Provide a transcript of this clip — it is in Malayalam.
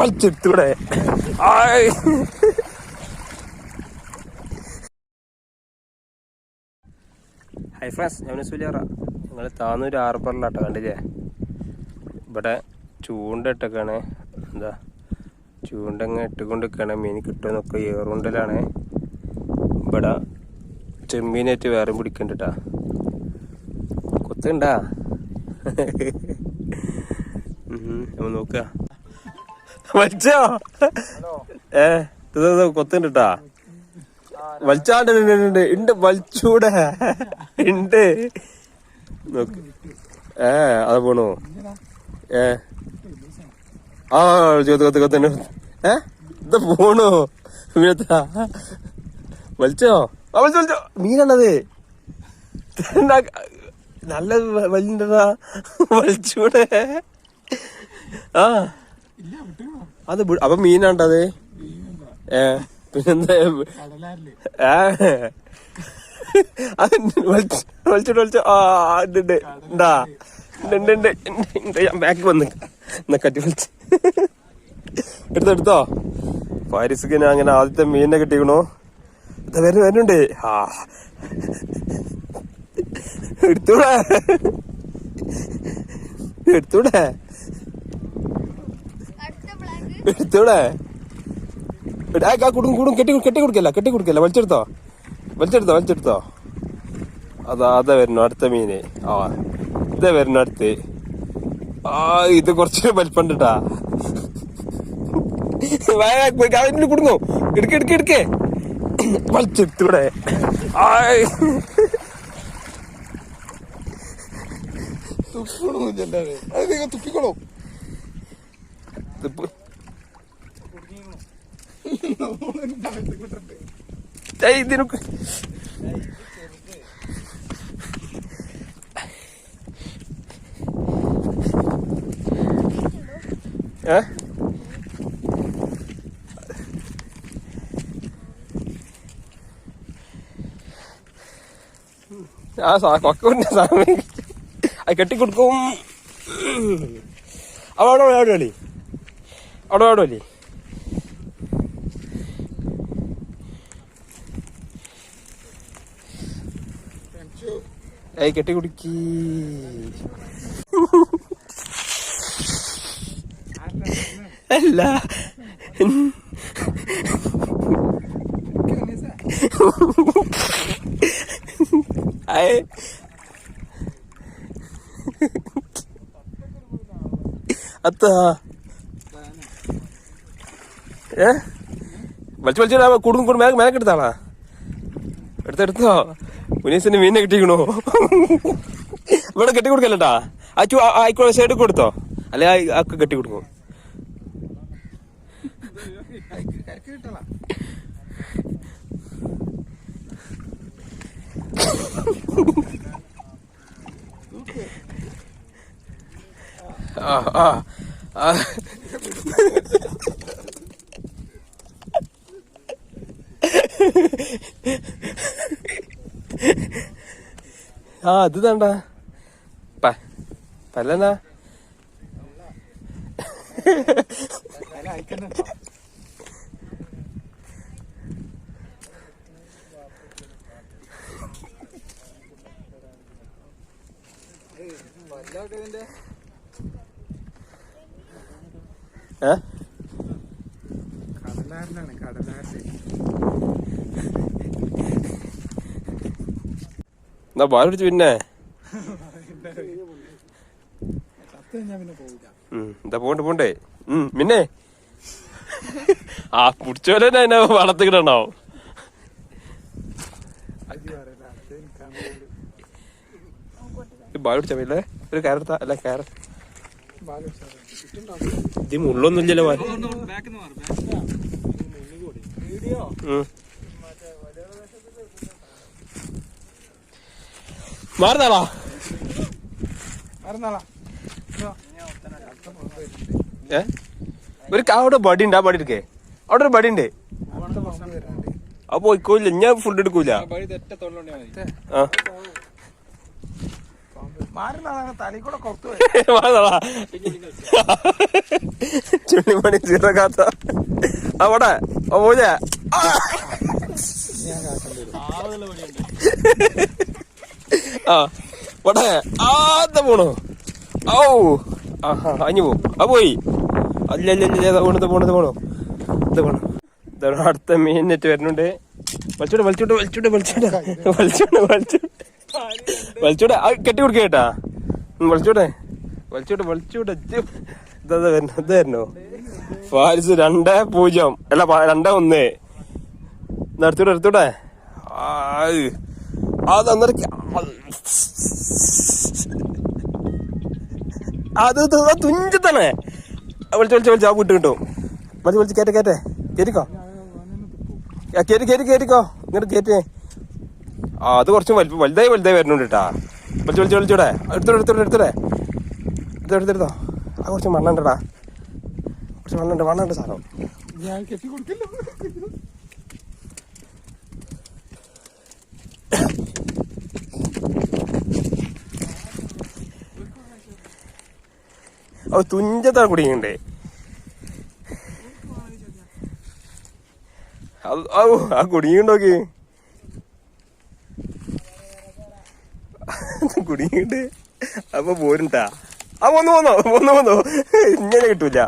വലിച്ചെടുത്തൂടെ ഹൈ ഫ്രണ്ട്സ് ഞാൻ സുലിയറ നിങ്ങൾ താന്നൂർ ആർബറിലാട്ടോ കണ്ടില്ലേ? ഇവിടെ ചൂണ്ട ഇട്ടൊക്കെയാണ് എന്താ? ഇട്ടുകൊണ്ട് ഇട്ടുകൊണ്ടിരിക്കുകയാണ്. മീൻ കിട്ടുമെന്നൊക്കെ ഏറുണ്ടലാണ്. ഇവിടെ ചെമ്മീനായിട്ട് വേറെ പിടിക്കണ്ടാ കൊത്തുണ്ടാ? നമ്മൾ നോക്കുക വലിച്ചോ? ഏ ഇത് കൊത്തുണ്ടാ വലിച്ചാണ്ട് ഉണ്ട് ഉണ്ട് വലിച്ചൂടെ. ഉണ്ട്. നോക്ക്. ഏ അത് പോണു? ഏ. ആ കൊത്ത് കൊത്ത് കൊത്ത് ഏ ഇത് പോണു? മീനത്താ. വലിച്ചോ? ആ വലിച്ചോ വലിച്ചോ. മീനാണത്. നല്ല വലിണ്ടാ വലിച്ചൂടെ. ആ. അത് അപ്പൊ മീനാണ്ടത്? ഏ പിന്നെന്താ? ഏ ആ ഞാൻ ബാക്കിൽ വന്ന് എന്നാ കട്ടി വലിച്ച്. എടുത്തോ എടുത്തോ? പാരിസിക്കിന് അങ്ങനെ ആദ്യത്തെ മീനിനെ കിട്ടിക്കണോ. ഇതാ വരുന്നു വരുന്നുണ്ട്. ആ. എടുത്തൂടെ? എടുത്തൂടെ? എടുത്തൂടെ? എടാ, ആ കുടും കൂടും കെട്ടി കെട്ടി കൊടുക്കല്ല കെട്ടി കൊടുക്കല്ല വലിച്ചെടുത്തോ? വലിച്ചെടുത്തോ വലിച്ചെടുത്തോ? അതാ അതാ വരുന്നു അടുത്ത മീന്. ആ ഇതാ വരുന്നു അടുത്ത്. ആ ഇത് കുറച്ച് വലിപ്പണ്ടിട്ടാ അവന് കുടുങ്ങോ? എടുക്ക എടുക്ക എടുക്കേ. വലിച്ചെടുത്തൂടെ. തുപ്പിക്കണോ തുപ്പി ഇതിപ്പോ- ഏയ് ഇതിനൊക്കെ. ഏ? ആ സാ കൊക്കുണ്ട് സാമി അത് കെട്ടിക്കൊടുക്കും. അവിടെ അവിടെ അവിടെ അവിടെ അവിടെ ഏയ് കെട്ടി കുടുക്കി. അല്ല. അത്ത. ഏ? വലിച്ചു വലിച്ചു കൂടും കൂടും. മേലെ മേലെ എടുത്തെടുത്തോ മുനീസിന് മീനെ കിട്ടിക്കണോ? ഇവിടെ കെട്ടി കൊടുക്കല്ലട്ടാ അച്ചു ആയിക്കോളെ സൈഡ് കൊടുത്തോ? അല്ലെ ആക്ക് കെട്ടി കൊടുക്കും ആ ആ ആ. ആ അത് തണ്ട. പല്ലെന്നാ? ഏ? എന്നാ പാൽ പിടിച്ചു പിന്നെ. എന്താ പോണ്ട് പോണ്ടേ ഉം പിന്നെ ആ കുടിച്ചോലെ അതിനെ വളർത്തിക്കിട്ടുണ്ടാവും പിടിച്ചാ പിന്നെ ഒരു കയറത്താ അല്ല കയറ ഇത് മുള്ളൊന്നും ഇല്ലല്ലോ മാറുന്നാളാ. ഏ? ഒരു അവിടെ ബടി ഉണ്ട് ആ ബടി എടുക്കേ. അവിടെ ഒരു ബടി ഉണ്ട് ആ പാമ്പ് പോയിക്കോയില്ല ഞാൻ ഫുഡ് എടുക്കൂല. ചുള്ളിമണി ചീറക്കാത്ത അവിടെ ഓ വരും ആ വടെ ആ പോണു? ഔ ആഹാ അഞ്ഞു പോവും. ആ പോയി. അല്ല അല്ല അല്ല പോണു? ഇത് പോണു അടുത്ത മീൻ നെറ്റ് വരുന്നുണ്ട്. വലിച്ചോട്ടെ വലിച്ചോട്ടെ വലിച്ചോട്ടെ വലിച്ചോട്ടെ വലിച്ചോട്ടെ വലിച്ചോട്ടെ വലിച്ചോട്ടെ ആ കെട്ടി കൊടുക്ക കേട്ടാ. വലിച്ചോട്ടെ വലിച്ചോട്ടെ വലിച്ചോട്ടെ ഇതാ വരുന്നു ഇത് വരുന്നു. ഫാരിസ് രണ്ട് പൂജ്യം. അല്ല രണ്ടേ ഒന്ന്. നടത്തൂടെ എടുത്തൂടെ അത് അന്നേരം അത് തുഞ്ച തന്നെ. വിളിച്ച് വിളിച്ച് വിളിച്ച് ആ വീട്ട് കിട്ടും. വിളിച്ച് വിളിച്ച് കയറ്റ കയറ്റേ കയറ്റിക്കോ കയറ്റി കയറ്റി കയറ്റിക്കോ ഇങ്ങോട്ട് കയറ്റേ ആ അത് കുറച്ച് വലുപ്പം വലുതായി വലുതായി വരുന്നുണ്ട് കേട്ടാ വിളിച്ച് വിളിച്ച് വിളിച്ചൂടെ എടുത്തോടെ എടുത്തോടെ എടുത്തോടെ എടുത്തോ എടുത്തെടുത്തോ ആ കുറച്ച് മണ്ണുണ്ടടാ കുറച്ച് മണ്ണുണ്ട് മണ്ണുണ്ട് സാറോ ഞാൻ കെട്ടി കൊടുക്കില്ല കുടുങ്ങിണ്ടേ അത് ഔ, ആ കുടുങ്ങിണ്ടോക്കി കുടുങ്ങിണ്ട് അപ്പൊ പോരുട്ടാ. ആ വന്നു വന്നോ വന്നു വന്നോ. ഇങ്ങനെ കിട്ടൂല.